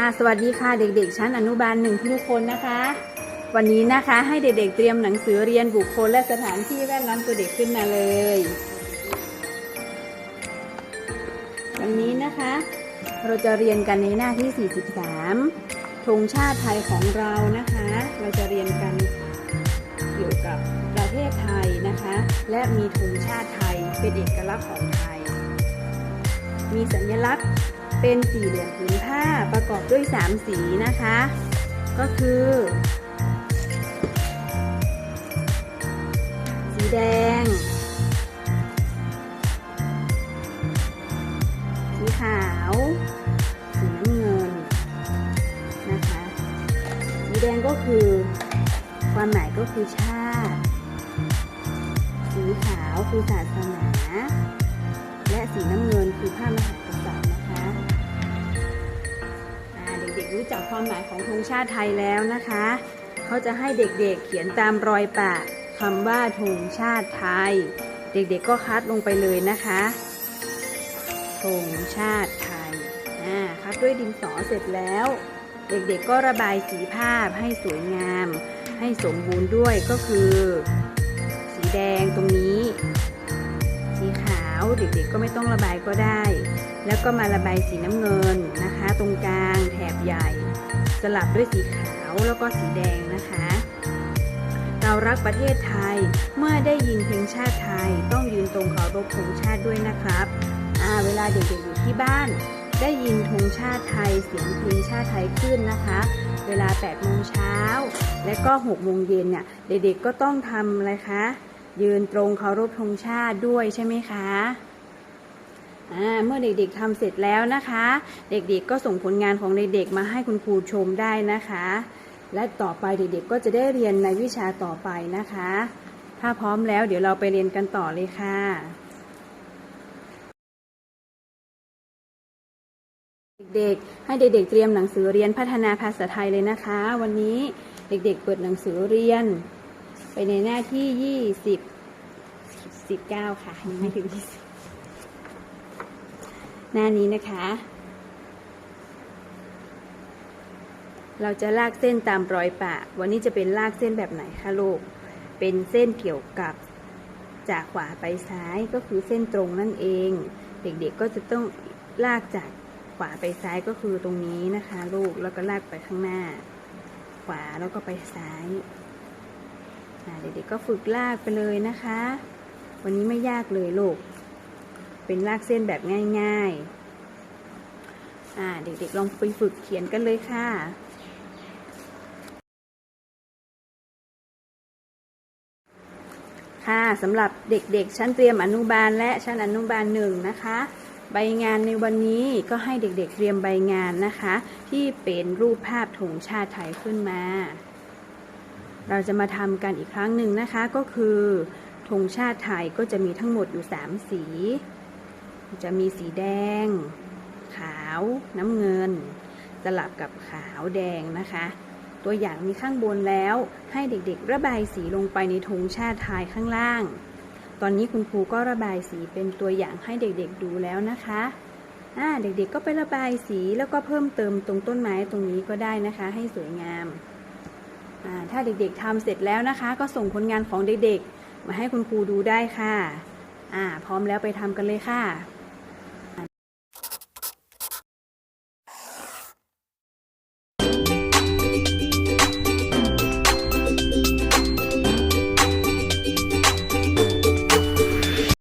ค่ะสวัสดีค่ะเด็กๆ ชั้นอนุบาลหนึ่งทุกคนนะคะ วันนี้นะคะให้เด็กๆเตรียมหนังสือเรียนบุคคลและสถานที่แวดล้อมตัวเด็กขึ้นมาเลย วันนี้นะคะ เราจะเรียนกันในหน้าที่ 43ธงชาติไทยของเรานะคะ เราจะเรียนกันเกี่ยวกับประเทศไทยนะคะ และมีธงชาติไทยเป็นเอกลักษณ์ของไทย มีสัญลักษณ์ เป็นสี่เหลี่ยมผืนผ้าประกอบด้วย 3 สีนะคะ ก็คือ สีแดง สีขาว สีน้ำเงินนะคะ สีแดงก็คือ ความหมายก็คือชาติ สีขาวคือศาสนา และสีน้ำเงิน ความหมายของธงชาติไทยแล้วนะคะ เขาจะให้เด็กๆเขียนตามรอยปะคำว่าธงชาติไทย เด็กๆก็คัดลงไปเลยนะคะธงชาติไทยอ่าคัดด้วยดินสอเสร็จแล้ว เด็กๆก็ระบายสีภาพให้สวยงาม ให้สมบูรณ์ด้วยก็คือ สีแดงตรงนี้ สีขาวเด็กๆก็ไม่ต้องระบายก็ได้ แล้วก็มาระบายสีน้ำเงินนะคะ ตรงกลางแถบใหญ่ สลับด้วยสีขาวแล้วก็สีแดงนะคะ เรารักประเทศไทยเมื่อได้ยินเพลงชาติไทยต้องยืนตรงเคารพธงชาติด้วยนะครับอ่าเวลาเด็กๆอยู่ที่บ้าน ได้ยินธงชาติไทยเสียงเพลงชาติไทยขึ้นนะคะ เวลา8โมงเช้าและก็6โมงเย็นเนี่ยเด็กๆก็ต้องทำอะไรคะยืนตรงเคารพธงชาติด้วยใช่ไหมคะ เมื่อเด็กๆทำเสร็จแล้วนะคะ เด็กๆก็ส่งผลงานของเด็กๆมาให้คุณครูชมได้นะคะ และต่อไปเด็กๆก็จะได้เรียนในวิชาต่อไปนะคะ ถ้าพร้อมแล้วเดี๋ยวเราไปเรียนกันต่อเลยค่ะเด็กๆ ให้เด็กๆ เตรียมหนังสือเรียนพัฒนาภาษาไทยเลยนะคะ วันนี้เด็กๆ เปิดหนังสือเรียน ไปในหน้าที่ 20 19 ค่ะยังไม่ถึง 20 หน้านี้นะคะ เราจะลากเส้นตามรอยปะ วันนี้จะเป็นลากเส้นแบบไหนคะลูก เป็นเส้นเกี่ยวกับจากขวาไปซ้ายก็คือเส้นตรงนั่นเอง เด็กๆก็จะต้องลากจากขวาไปซ้ายก็คือตรงนี้นะคะ ลูกแล้วก็ลากไปข้างหน้า ขวาแล้วก็ไปซ้ายเด็กๆก็ฝึกลากไปเลยนะคะ วันนี้ไม่ยากเลยลูก เป็นลากเส้นแบบง่ายๆ อ่า เด็กๆ ลองไปฝึกเขียนกันเลยค่ะค่ะสำหรับเด็กๆ ชั้นเตรียมอนุบาลและชั้นอนุบาลหนึ่งนะคะ ใบงานในวันนี้ก็ให้เด็กๆเตรียมใบงานนะคะ ที่เป็นรูปภาพธงชาติไทยขึ้นมา เราจะมาทำกันอีกครั้งหนึ่งนะคะก็คือธงชาติไทยก็จะมีทั้งหมดอยู่ 3 สี จะมีสีแดง ขาวน้ำเงิน สลับกับขาวแดงนะคะ ตัวอย่างมีข้างบนแล้วให้เด็กๆ ระบายสีลงไปในธงชาติไทยข้างล่าง ตอนนี้คุณครูก็ระบายสีเป็นตัวอย่างให้เด็กๆดูแล้วนะคะอ่าเด็กๆก็ไประบายสีแล้วก็เพิ่มเติมตรงต้นไม้ตรงนี้ก็ได้นะคะ ให้สวยงามอ่าถ้าเด็กๆทำเสร็จแล้วนะคะ ก็ส่งผลงานของเด็กๆ มาให้คุณครูดูได้ค่ะอ่าพร้อมแล้วไปทำกันเลยค่ะ